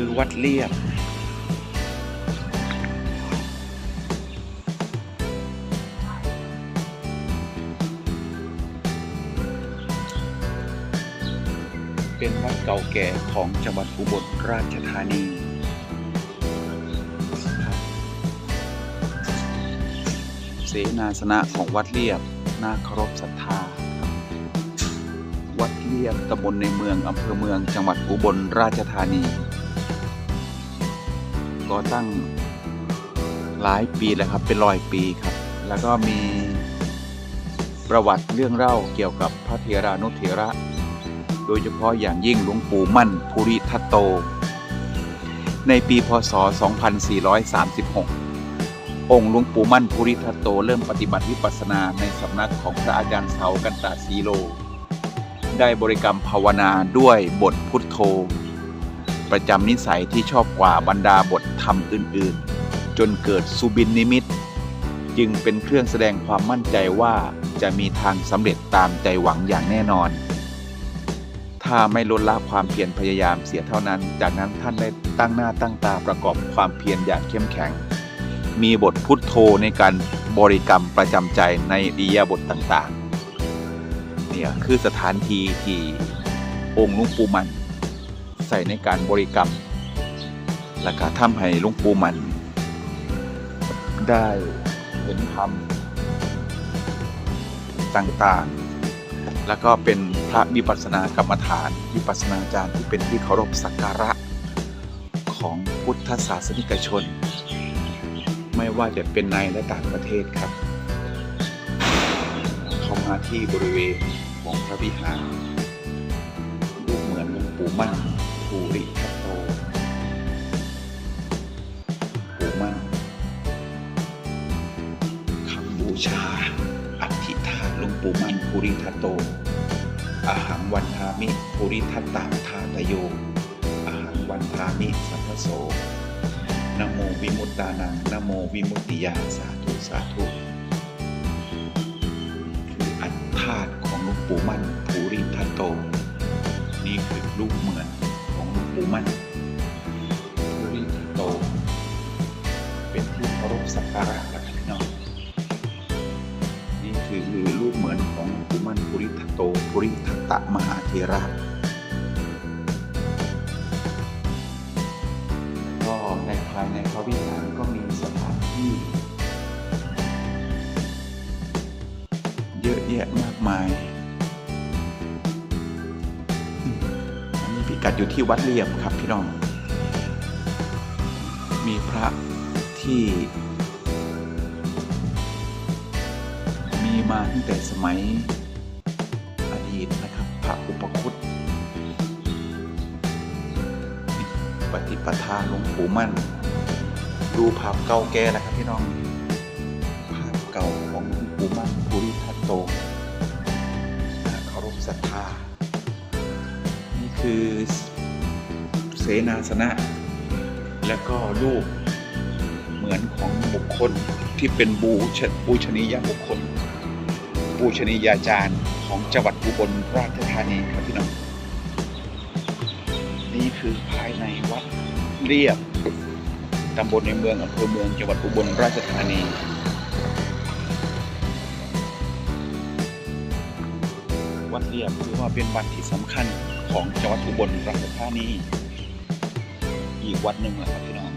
คือวัดเลียบ เป็นวัดเก่าแก่ของจังหวัดอุบลราชธานีเสนาสนะของวัดเลียบน่าเคารพศรัทธา วัดเลียบตำบลในเมืองอำเภอเมืองจังหวัดอุบลราชธานี ก่อตั้งหลายปีแล้วครับ เป็นร้อยปีครับ แล้วก็มีประวัติเรื่องเล่าเกี่ยวกับพระเถรานุเถระ โดยเฉพาะอย่างยิ่งหลวงปู่มั่นภูริทัตโต ในปีพศ 2436 องค์หลวงปู่มั่นภูริทัตโต เริ่มปฏิบัติวิปัสสนาในสำนักของพระอาจารย์เสากันตาสีโล ได้บริกรรมภาวนาด้วยบทพุทโธ ประจำนิสัยที่ชอบกว่าบรรดาบทธรรมอื่น ๆ จนเกิดสุบินนิมิต จึงเป็นเครื่องแสดงความมั่นใจว่าจะมีทางสำเร็จตามใจหวังอย่างแน่นอน ถ้าไม่ลดละความเพียรพยายามเสียเท่านั้น จากนั้นท่านได้ตั้งหน้าตั้งตาประกอบความเพียรอย่างเข้มแข็ง มีบทพุทโธในการบริกรรมประจำใจในอิริยาบทต่างๆ เนี่ยคือสถานที่ที่องค์ลุงปูมัน ใส่ในการบริกรรม และก็ทำให้ลุงปูมัน ได้เห็นธรรมต่างๆ แล้วก็เป็นพระวิปัสสนากรรมฐานวิปัสสนาจารย์ที่เป็นที่เคารพสักการะของพุทธศาสนิกชน ไม่ว่าจะเป็นในและต่างประเทศครับ เข้ามาที่บริเวณของพระวิหารรูปเหมือนหลวงปู่มั่น ภูริทัตโตปู่มั่นคำบูชา อธิษฐานหลวงปู่มันภูริทัตโต อาหังวันทามิภูริทัตตาทาตโย อาหังวันทามิสัพพโสนโมวิมุตตานังนโมวิมุตติยาสาธุสาธุคืออัตธาตุของหลวงปู่มั่นภูริทัตโต นี่คือรูปเหมือน หลวงปู่มั่นภูริโต เป็นที่เคารพสักการะและพี่น้องนี่คือรูปเหมือนของหูมันภูริทโตภูริทัตตมหาเทระแล้วก็ในภายในพระวิหารก็มีสถานที่ เยอะแยะมากมาย กัดอยู่ที่วัดเลียบครับพี่น้อง มีพระที่ มีมาตั้งแต่สมัยอดีตนะครับ พระอุปคุตปฏิปทาหลวงปู่มั่น ดูภาพเก่าแก่นะครับพี่น้อง ภาพเก่าของหลวงปู่มั่นภูริทัตโตเคารพศรัทธา คือเสนาสนะ และก็รูปเหมือนของบุคคลที่เป็นบูชบูชนียบุคคล บูชนียาจารย์ของจังหวัดอุบลราชธานีครับพี่น้องนี่คือภายในวัดเรียบตำบลในเมืองอำเภอเมืองจังหวัดอุบลราชธานีวัดเรียบถือว่าเป็นวัดที่สำคัญ ของจังหวัดอุบลราชธานีอีกวัดหนึ่งแหละครับพี่น้อง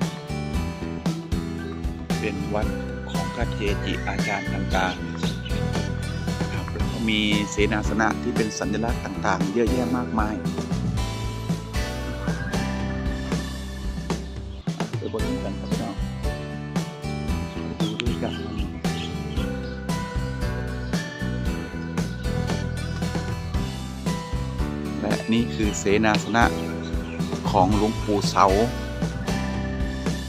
เป็นวัดของพระเจจิอาจารย์ต่างๆครับแล้วก็มีเสนาสนะที่เป็นสัญลักษณ์ต่างๆ เยอะแยะมากมาย เสนาสนะของหลวงปู่เสา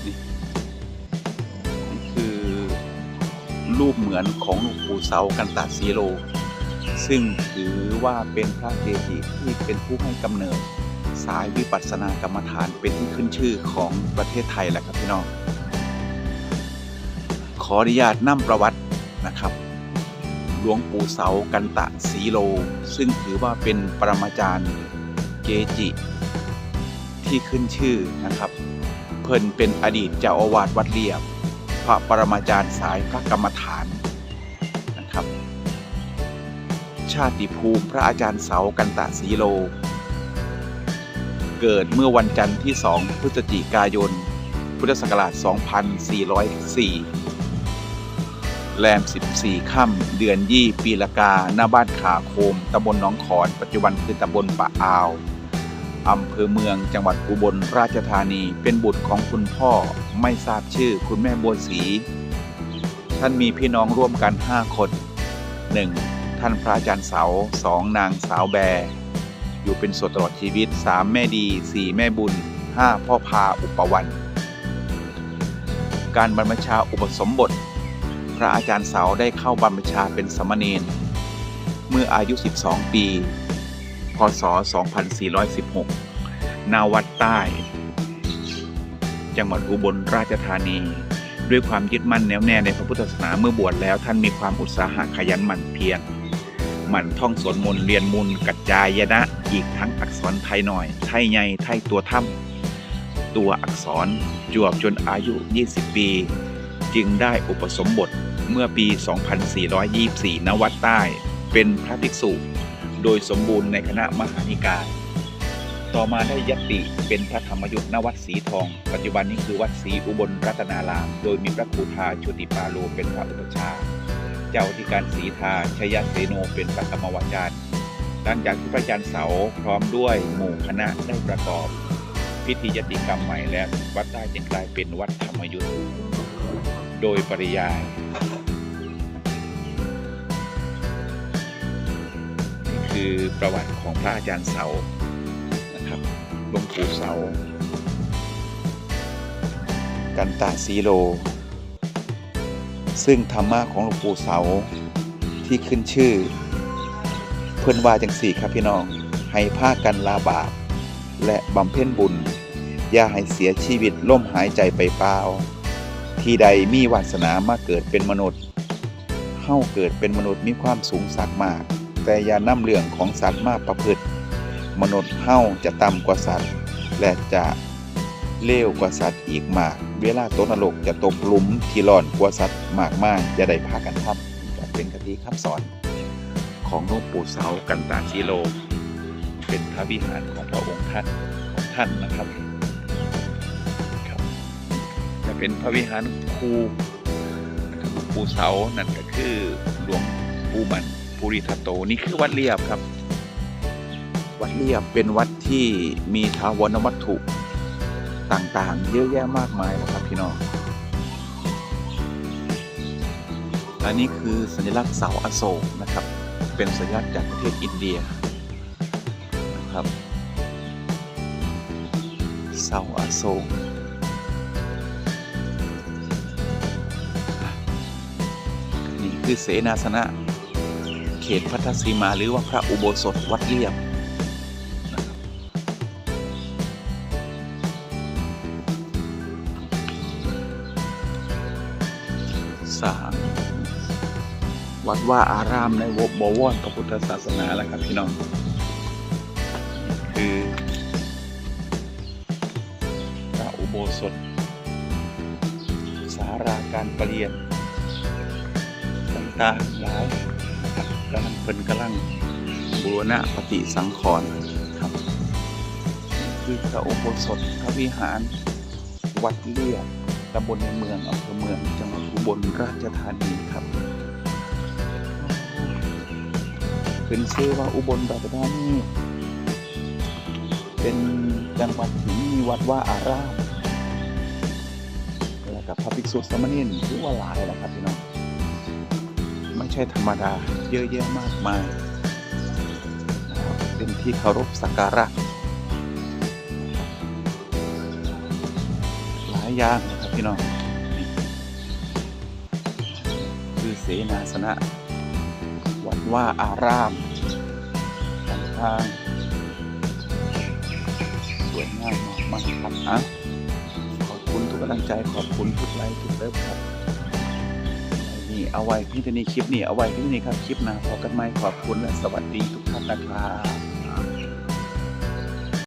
นี่คือรูปเหมือนของหลวงปู่เสากันตาสีโล ซึ่งถือว่าเป็นพระเกจิที่เป็นผู้ให้กำเนิด สายวิปัสสนากรรมฐานเป็นที่ขึ้นชื่อของประเทศไทยแหละครับพี่น้อง ขออนุญาตนำประวัตินะครับหลวงปู่เสากันตะสีโล ซึ่งถือว่าเป็นปรมาจารย์ เกจิทที่ขึ้นชื่อนะครับ เพิ่นเป็นอดีตเจ้าอาวาสวัดเลียบ พระปรมาจารย์สายพระกรรมฐานนะครับ ชาติภูมิพระอาจารย์เสากันตะสีโล เกิดเมื่อวันจันทร์ที่ 2 พฤศจิกายน พุทธศักราช 2404แรม 14 ค่ำ เดือนยี่ปีละกา หน้าบ้านขาโคม ตำบลหนองขอน ปัจจุบันคือตำบลปะอาว อำเภอเมืองจังหวัดอุบลราชธานี เป็นบุตรของคุณพ่อไม่ทราบชื่อคุณแม่บัวศรีท่านมีพี่น้องร่วมกัน 5 คน 1. ท่านพระอาจารย์เสา 2. นางสาวแบ อยู่เป็นสดตลอดชีวิต 3. แม่ดี 4. แม่บุญ 5. พ่อพาอุปวัน การบรรพชาอุปสมบท พระอาจารย์เสาได้เข้าบรรพชาเป็นสมเณรเมื่ออายุ 12 ปี ศ 2416 นาวัดใต้ จังหวัดอุบลราชธานี ด้วยความยึดมั่นแน่วแน่ในพระพุทธศาสนาเมื่อบวชแล้วท่านมีความอุตสาหะขยันหมั่นเพียรหมั่นท่องสวดมนต์เรียนมุนกัจจายนะอีกทั้งอักษรไทยหน่อย ไทยใหญ่ไทยตัวถ้ำตัวอักษรจวบจนอายุ 20 ปี จึงได้อุปสมบทเมื่อปี 2424ณวัดใต้ เป็นพระภิกษุ โดยสมบูรณ์ในคณะมหานิกาย ต่อมาได้ยติเป็นพระธรรมยุทธณวัดศรีทอง ปัจจุบันนี้คือวัดศรีอุบลรัตนาราม โดยมีพระครูทาชุติปาโลเป็นพระอุปชฌาย์เจ้าอธิการศรีทาชยเสโนเป็นพระกรรมวจารย์หลังจากที่พระอาจารย์เสาพร้อมด้วยหมู่คณะได้ประกอบ พิธียติกรรมใหม่แล้ววัดใต้จึงกลายเป็นวัดธรรมยุทธโดยปริยาย คือประวัติของพระอาจารย์เสานะครับหลวงปู่เสา กันตาซีโล ซึ่งธรรมะของหลวงปู่เสาที่ขึ้นชื่อ เพื่อนว่าจังสี่ครับพี่น้อง ให้ภากันลาบาปและบำเพ็ญบุญ อย่าให้เสียชีวิตล่มหายใจไปเปล่า ที่ใดมีวาสนามาเกิดเป็นมนุษย์เฮาเกิดเป็นมนุษย์มีความสูงสักมาก แต่อย่านำเรื่องของสัตว์มาประพฤติ มนุษย์เฮาจะต่ำกว่าสัตว์ และจะเลวกว่าสัตว์อีกมาก เวลาตกนรกจะตกหลุมที่ร้อนกว่าสัตว์มากมากจะได้พากันทำจะเป็นคติคำสอน ของหลวงปู่เสากันตาชีโล เป็นพระวิหารของพระองค์ท่านของท่านนะครับครับ จะเป็นพระวิหารครูนะครับหลวงปู่เสานั่นก็คือหลวงปู่มัน ภูริทัตโตนี่คือวัดเรียบครับ วัดเรียบเป็นวัดที่มีทาวรวัตถุต่างๆ เยอะแยะมากมายนะครับพี่น้องและนี่คือสัญลักษณ์เสาอโศกนะครับ เป็นสัญลักษณ์จากประเทศอินเดียนะครับเสาอโศกนี่คือเสนาสนะ ตพัทสีมาหรือว่าพระอุโบสถวัดเรียบสามวัดว่าอารามในวบบวรพระพุทธศาสนาแล้วครับพี่น้อง คือพระอุโบสถ สาราการประเรียนต่างๆหลาย เป็นกำลังบูรณะปฏิสังขรณ์ครับ คือพระอุโบสถพระวิหาร วัดเลียบตำบลในเมืองอำเภอเมืองจังหวัดอุบลราชธานีครับขึ้นชื่อว่าอุบลราชธานีเป็นจังหวัดที่มีวัดว่าอารามแล้วกับพระภิกษุสามเณรถือว่าหลายแล้วครับพี่น้อง ใช่ธรรมดาเยอะแยะมากมายนะครับเป็นที่เคารพสักการะหลายอย่างนะครับพี่น้องคือเสนาสนะวัดว่าอารามต่างๆสวยงามมากๆครับอะขอบคุณทุกกำลังใจขอบคุณทุกไลค์ทุกเลิฟครับ นี่เอาไว้พี่จะนี่คลิปนี่เอาไว้พี่นี่ครับคลิปนะพอกันไหมขอบคุณและสวัสดีทุกท่านนะครับ